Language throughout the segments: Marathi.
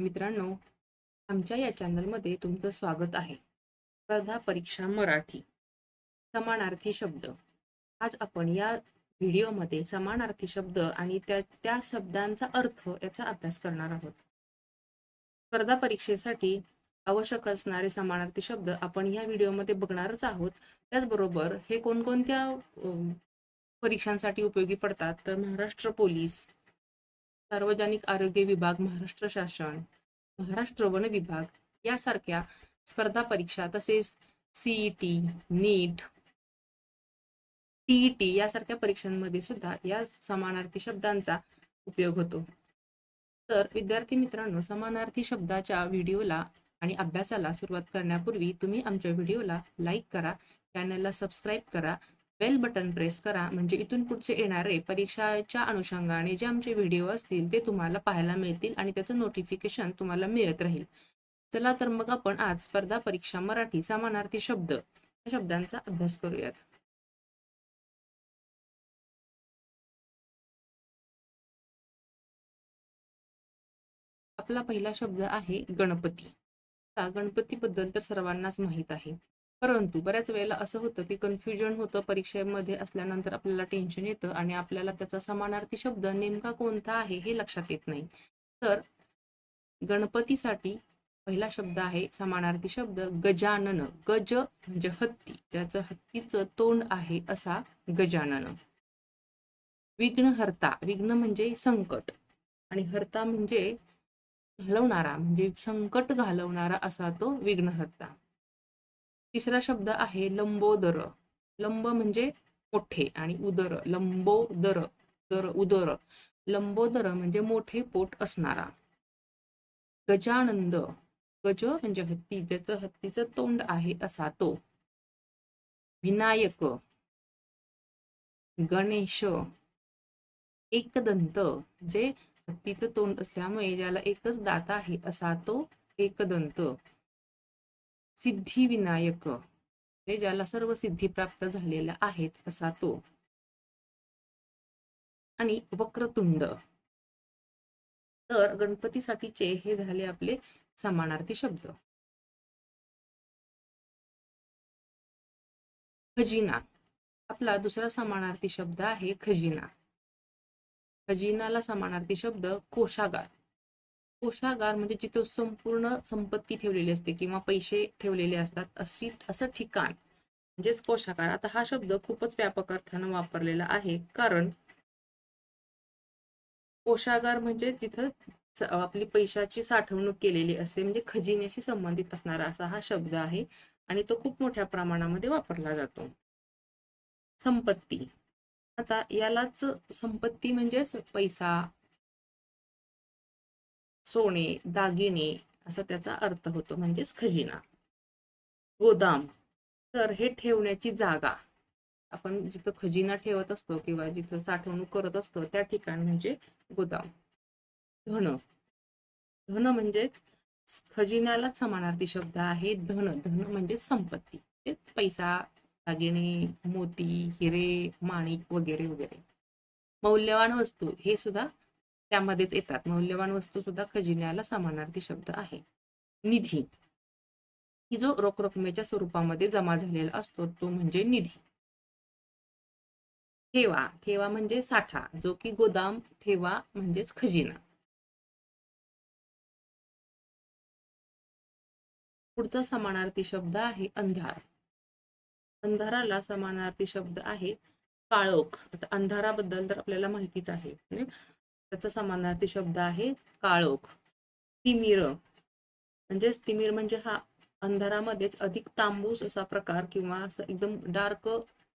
मित्रांनो, आमच्या या चॅनलमध्ये तुमचं स्वागत आहे. स्पर्धा परीक्षा मराठी. समानार्थी शब्द. आज आपण या व्हिडिओमध्ये समानार्थी शब्द आणि त्या त्या शब्दांचा अर्थ याचा अभ्यास करणार आहोत. स्पर्धा परीक्षेसाठी आवश्यक असणारे समानार्थी शब्द आपण या व्हिडिओमध्ये बघणारच आहोत. त्याचबरोबर हे कोणकोणत्या परीक्षांसाठी उपयोगी पडतात तर महाराष्ट्र पोलीस, सार्वजनिक आरोग्य विभाग, महाराष्ट्र शासन, महाराष्ट्र वन विभाग यासारख्या स्पर्धा परीक्षा तसेच सीईटी, नीट, सीईटी यासारख्या परीक्षांमध्ये सुद्धा या समानार्थी शब्दांचा उपयोग होतो. तर विद्यार्थी मित्रांनो, समानार्थी शब्दाच्या व्हिडिओला आणि अभ्यासाला सुरुवात करण्यापूर्वी तुम्ही आमच्या व्हिडिओला लाईक करा, चॅनलला सबस्क्राईब करा, बेल बटन प्रेस करा म्हणजे इथून पुढचे येणारे परीक्षाच्या अनुषंगाने जे आमचे व्हिडिओ असतील ते तुम्हाला पाहायला मिळतील आणि त्याचं नोटिफिकेशन तुम्हाला मिळत राहील. चला तर मग आपण आज स्पर्धा परीक्षा मराठी समानार्थी शब्द या शब्दांचा अभ्यास करूयात. आपला पहिला शब्द आहे गणपती. गणपती गणपतीबद्दल तर सर्वांनाच माहीत आहे. परंतु बऱ्याच वेळेला असं होतं की कन्फ्युजन होतं परीक्षेमध्ये असल्यानंतर आपल्याला टेन्शन येतं आणि आपल्याला त्याचा समानार्थी शब्द नेमका कोणता आहे हे लक्षात येत नाही. तर गणपतीसाठी पहिला शब्द आहे समानार्थी शब्द गजानन. गज म्हणजे हत्ती, ज्याचं हत्तीचं तोंड आहे असा गजानन. विघ्नहर्ता. विघ्न म्हणजे संकट आणि हर्ता म्हणजे घालवणारा म्हणजे संकट घालवणारा असा तो विघ्नहर्ता. तिसरा शब्द आहे लंबोदर. लंब म्हणजे मोठे आणि उदर लंबोदर दर उदर लंबोदर म्हणजे मोठे पोट असणारा. गजानंद. गज म्हणजे हत्ती ज्याचं हत्तीचं तोंड आहे असा तो. विनायक. गणेश. एकदंत जे हत्तीचं तोंड असल्यामुळे ज्याला एकच दात आहे असा तो एकदंत. सिद्धिविनायक हे ज्याला सर्व सिद्धी प्राप्त झालेल्या आहेत असा तो. आणि वक्रतुंड. तर गणपतीसाठीचे हे झाले आपले समानार्थी शब्द. खजिना. आपला दुसरा समानार्थी शब्द आहे खजिना. खजिनाला समानार्थी शब्द कोशागार. कोशागार म्हणजे जिथं संपूर्ण संपत्ती ठेवलेली असते किंवा पैसे ठेवलेले असतात अशी असं ठिकाण म्हणजेच कोशागार. आता हा शब्द खूपच व्यापक अर्थानं वापरलेला आहे कारण कोशागार म्हणजे तिथं आपली पैशाची साठवणूक केलेली असते म्हणजे खजिन्याशी संबंधित असणारा असा हा शब्द आहे आणि तो खूप मोठ्या प्रमाणामध्ये वापरला जातो. संपत्ती. आता यालाच संपत्ती म्हणजेच पैसा, सोने, दागिने असा त्याचा अर्थ होतो म्हणजेच खजिना. गोदाम. तर हे ठेवण्याची जागा. आपण जिथं खजिना ठेवत असतो किंवा जिथं साठवणूक करत असतो त्या ठिकाण म्हणजे गोदाम. धन. धन म्हणजेच खजिन्यालाच समानार्थी शब्द आहे धन. धन म्हणजे संपत्ती. ते पैसा, दागिने, मोती, हिरे, माणिक वगैरे वगैरे. मौल्यवान वस्तू हे सुद्धा त्यामध्येच येतात. मौल्यवान वस्तू सुद्धा खजिन्याला समानार्थी शब्द आहे. निधी. की जो रोख रकमेच्या स्वरूपामध्ये जमा झालेला असतो तो म्हणजे निधी. ठेवा. ठेवा म्हणजे साठा जो की गोदाम, ठेवा म्हणजेच खजिना. पुढचा समानार्थी शब्द आहे अंधार. अंधाराला समानार्थी शब्द आहे काळोख. अंधाराबद्दल तर आपल्याला माहितीच आहे. त्याचा समानार्थी शब्द आहे काळोख. तिमिर. म्हणजेच तिमिर म्हणजे हा अंधारामध्येच अधिक तांबूस असा प्रकार किंवा असं एकदम डार्क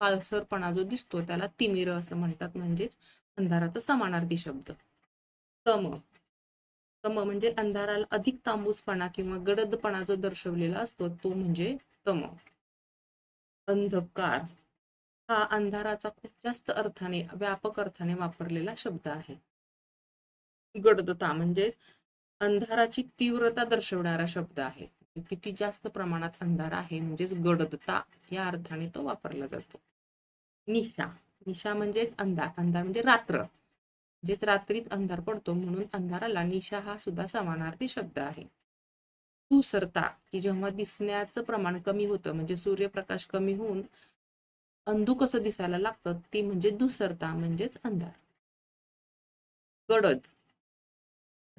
काळसरपणा जो दिसतो त्याला तिमिर असं म्हणतात म्हणजेच अंधाराचा समानार्थी शब्द. तम. तम म्हणजे अंधाराला अधिक तांबूसपणा किंवा गडदपणा जो दर्शवलेला असतो तो म्हणजे तम. अंधकार. हा अंधाराचा खूप जास्त अर्थाने व्यापक अर्थाने वापरलेला शब्द आहे. गडदता म्हणजे अंधाराची तीव्रता दर्शवणारा शब्द आहे. किती जास्त प्रमाणात अंधार आहे म्हणजेच गडदता या अर्थाने तो वापरला जातो. निशा. निशा म्हणजेच अंधार. अंधार म्हणजे रात्र. म्हणजेच रात्रीच अंधार पडतो म्हणून अंधाराला निशा हा सुद्धा समानार्थी शब्द आहे धुसरता की जेव्हा दिसण्याचं प्रमाण कमी होतं म्हणजे सूर्यप्रकाश कमी होऊन अंधू कसं दिसायला लागतं ते म्हणजे दुसरता म्हणजेच अंधार गडद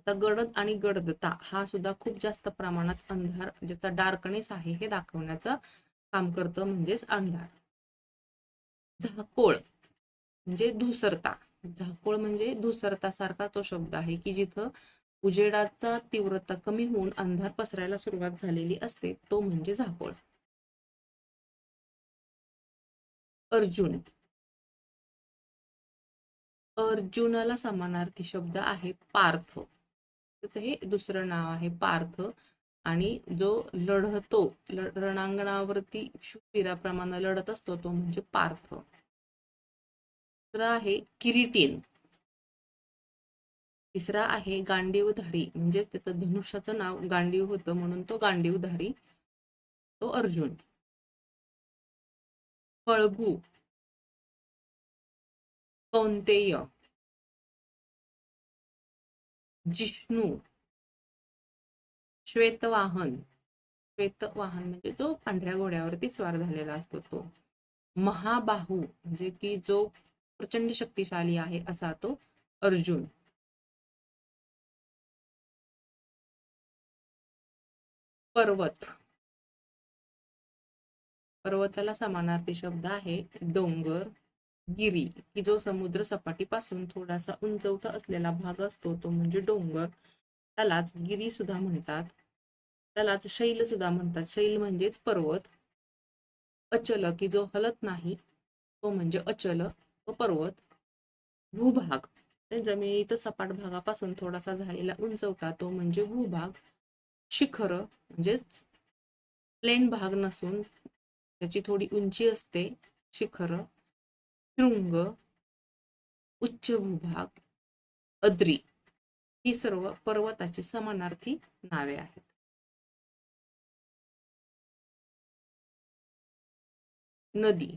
आता गडद आणि गडदता हा सुद्धा खूप जास्त प्रमाणात अंधार ज्याचा डार्कनेस आहे हे दाखवण्याचं काम करतं म्हणजेच अंधार. झाकोळ म्हणजे धुसरता. झाकोळ म्हणजे धुसरता सारखा तो शब्द आहे की जिथं उजेडाचा तीव्रता कमी होऊन अंधार पसरायला सुरुवात झालेली असते तो म्हणजे झाकोळ. अर्जुन. अर्जुनाला समानार्थी शब्द आहे पार्थ. त्याचं हे दुसरं नाव आहे पार्थ. आणि जो लढतो रणांगणावरती शूरवीराप्रमाणे लढत असतो तो म्हणजे पार्थ. दुसरा आहे किरीटीन. तिसरा आहे गांडीवधारी. म्हणजे त्याचं धनुष्याचं नाव गांडीव होतं म्हणून तो गांडीवधारी. तो अर्जुन. फळगू कौंतेय. जिष्णू. श्वेतवाहन. श्वेतवाहन म्हणजे जो पांढऱ्या घोड्यावरती स्वार झालेला असतो तो. महाबाहू म्हणजे की जो प्रचंड शक्तिशाली आहे असा तो अर्जुन. पर्वत. पर्वताला समानार्थी शब्द आहे डोंगर. गिरी की जो समुद्र सपाटीपासून थोडासा उंचवटा असलेला भाग असतो तो म्हणजे डोंगर. त्यालाच गिरी सुद्धा म्हणतात. त्यालाच शैल सुद्धा म्हणतात. शैल म्हणजेच पर्वत. अचल की जो हलत नाही तो म्हणजे अचल व पर्वत. भूभाग. जमिनीचा सपाट भागापासून थोडासा झालेला उंचवटा तो म्हणजे भूभाग. शिखर म्हणजेच प्लेन भाग नसून त्याची थोडी उंची असते शिखर. शृंग उच्च भूभाग अद्री ही सर्व पर्वताची समानार्थी नावे आहेत. नदी.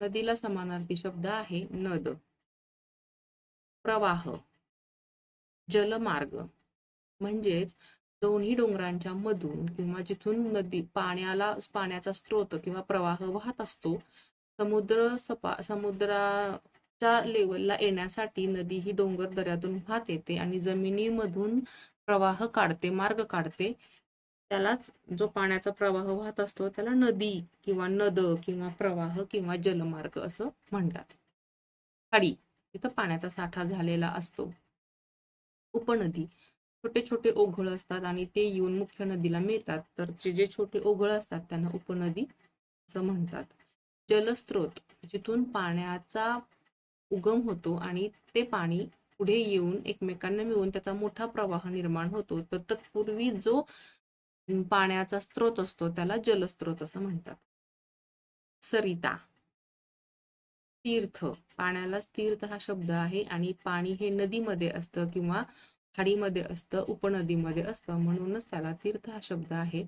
नदीला समानार्थी शब्द आहे नद. प्रवाह. जलमार्ग. म्हणजेच दोन्ही डोंगरांच्या मधून किंवा जिथून नदी पाण्याला पाण्याचा स्रोत किंवा प्रवाह वाहत असतो समुद्र सपा समुद्राच्या लेवलला येण्यासाठी नदी ही डोंगर दऱ्यातून वाहत येते आणि जमिनीमधून प्रवाह काढते मार्ग काढते. त्यालाच जो पाण्याचा प्रवाह वाहत असतो त्याला नदी किंवा नद किंवा प्रवाह किंवा जलमार्ग असं म्हणतात. खाडी तिथं पाण्याचा साठा झालेला असतो. उपनदी छोटे छोटे ओघळ असतात आणि ते येऊन मुख्य नदीला मिळतात. तर जे जे छोटे ओघळ असतात त्यांना उपनदी असं म्हणतात. जलस्रोत जिथून पाण्याचा उगम होतो आणि ते पाणी पुढे येऊन एकमेकांना मिळून त्याचा मोठा प्रवाह निर्माण होतो. तर तत्पूर्वी जो पाण्याचा स्रोत असतो त्याला जलस्रोत असं म्हणतात. सरिता तीर्थ. पाण्यालाच तीर्थ हा शब्द आहे आणि पाणी हे नदीमध्ये असतं किंवा खाडीमध्ये असतं उपनदीमध्ये असतं. म्हणूनच त्याला तीर्थ हा शब्द आहे.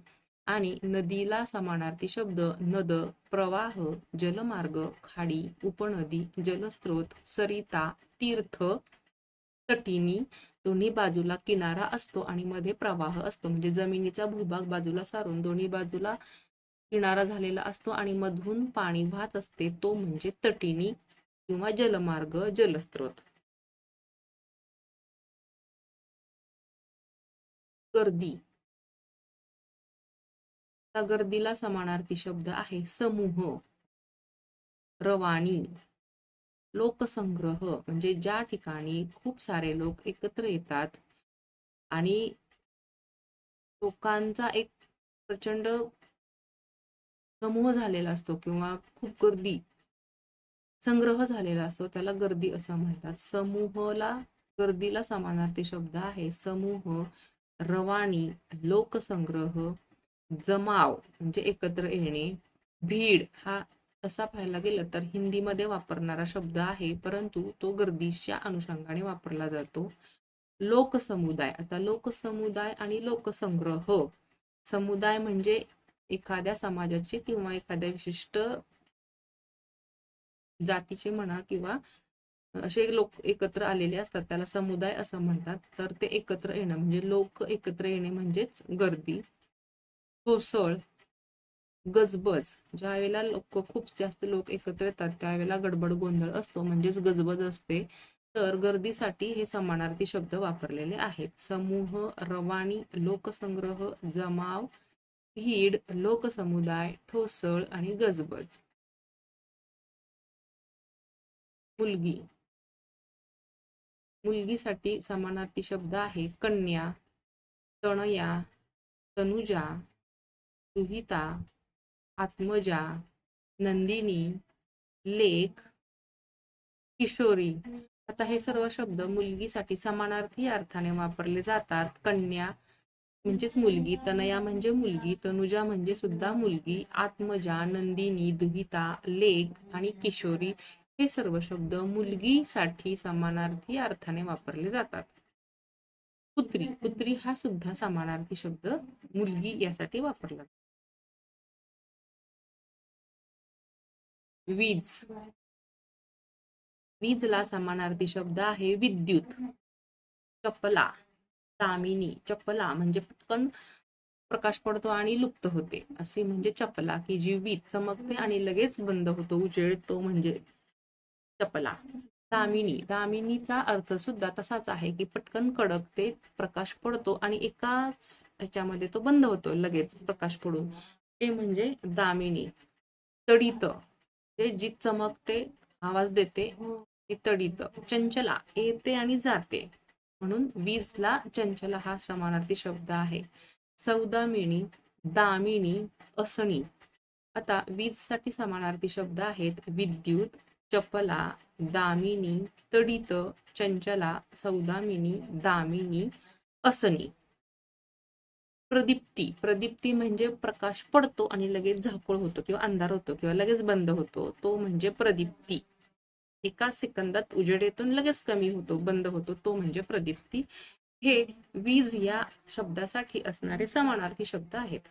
आणि नदीला समानार्थी शब्द नद प्रवाह जलमार्ग खाडी उपनदी जलस्रोत सरिता तीर्थ तटिनी दोन्ही बाजूला किनारा असतो आणि मध्ये प्रवाह असतो. म्हणजे जमिनीचा भूभाग बाजूला सारून दोन्ही बाजूला किनारा झालेला असतो आणि मधून पाणी वाहत असते. तो म्हणजे तटिनी किंवा जलमार्ग जलस्रोत. गर्दी. गर्दीला समानार्थी शब्द आहे. समूह रवानी लोकसंग्रह. म्हणजे ज्या ठिकाणी खूप सारे लोक एकत्र येतात आणि लोकांचा एक प्रचंड समूह झालेला असतो किंवा खूप गर्दी संग्रह झालेला असतो त्याला गर्दी असं म्हणतात. समूहला गर्दीला समानार्थी शब्द आहे. समूह रवानी लोकसंग्रह जमाव म्हणजे एकत्र येणे भीड हा तसा पाहायला गेलं तर हिंदीमध्ये वापरणारा शब्द आहे परंतु तो गर्दीच्या अनुषंगाने वापरला जातो. लोकसमुदाय आता लोकसमुदाय आणि लोकसंग्रह समुदाय म्हणजे एखाद्या समाजाची किंवा एखाद्या विशिष्ट जातीचे म्हणा किंवा असे लोक एकत्र आलेले असतात त्याला समुदाय असं म्हणतात. तर ते एकत्र येणं म्हणजे लोक एकत्र येणे म्हणजेच गर्दी. कोसळ गजबज. ज्या वेळेला लोक खूप जास्त लोक एकत्र येतात त्यावेळेला गडबड गोंधळ असतो. म्हणजेच गजबज असते. तर गर्दीसाठी हे समानार्थी शब्द वापरलेले आहेत. समूह रवानी लोकसंग्रह जमाव भीड लोकसमुदाय ठोसळ आणि गजबज. मुलगी. मुलगीसाठी समानार्थी शब्द आहे कन्या तणया तनुजा सुहिता आत्मजा नंदिनी लेख किशोरी. आता हे सर्व शब्द मुलगीसाठी समानार्थी अर्थाने वापरले जातात. कन्या म्हणजेच मुलगी तनया म्हणजे मुलगी तनुजा म्हणजे सुद्धा मुलगी आत्मजा नंदिनी दुहिता लेख आणि किशोरी हे सर्व शब्द मुलगीसाठी समानार्थी अर्थाने वापरले जातात. पुत्री पुत्री हा सुद्धा समानार्थी शब्द मुलगी यासाठी वापरला वीज. वीजला समानार्थी शब्द आहे विद्युत. चपला दामिनी चपला म्हणजे पटकन प्रकाश पडतो आणि लुप्त होते. असे म्हणजे चपला की जी वीज चमकते आणि लगेच बंद होतो उजेडतो म्हणजे चपला. दामिनी दामिनीचा अर्थ सुद्धा तसाच आहे की पटकन कडकते प्रकाश पडतो आणि एकाच ह्याच्यामध्ये तो बंद होतो लगेच प्रकाश पडून. ते म्हणजे दामिनी. तडित. जे जी चमकते आवाज देते ते तडित चंचला येते आणि जाते. म्हणून वीजला चंचला हा समानार्थी शब्द आहे. सौदामिनी दामिनी असणी. आता वीजसाठी समानार्थी शब्द आहेत विद्युत चपला दामिनी तडित चंचला सौदामिनी दामिनी असणी. प्रदीप्ती. प्रदीप्ती म्हणजे प्रकाश पडतो आणि लगेच झाकोळ होतो किंवा अंधार होतो किंवा लगेच बंद होतो. तो म्हणजे प्रदीप्ती. एका सेकंदात उजेड लगेच कमी होतो बंद होतो. तो म्हणजे प्रदीप्ती. हे वीज या शब्दासाठी असणारे समानार्थी शब्द आहेत.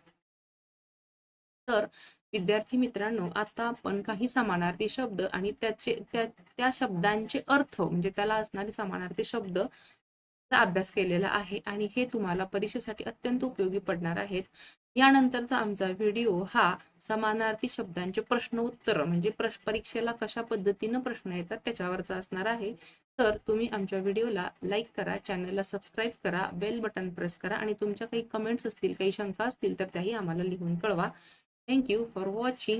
तर विद्यार्थी मित्रांनो आता आपण काही समानार्थी शब्द आणि त्याचे त्या त्या शब्दांचे अर्थ म्हणजे त्याला असणारे समानार्थी शब्द अभ्यास केलेला आहे आणि हे तुम्हाला परीक्षेसाठी अत्यंत उपयोगी पडणार आहेत. यानंतरचा आमचा व्हिडिओ हा समानार्थी शब्दांचे प्रश्न उत्तर म्हणजे परीक्षेला कशा पद्धतीनं प्रश्न येतात त्याच्यावरचा असणार आहे. तर तुम्ही आमच्या व्हिडिओला लाईक करा चॅनलला सबस्क्राईब करा बेल बटन प्रेस करा आणि तुमच्या काही कमेंट्स असतील काही शंका असतील तर त्याही आम्हाला लिहून कळवा. Thank you for watching.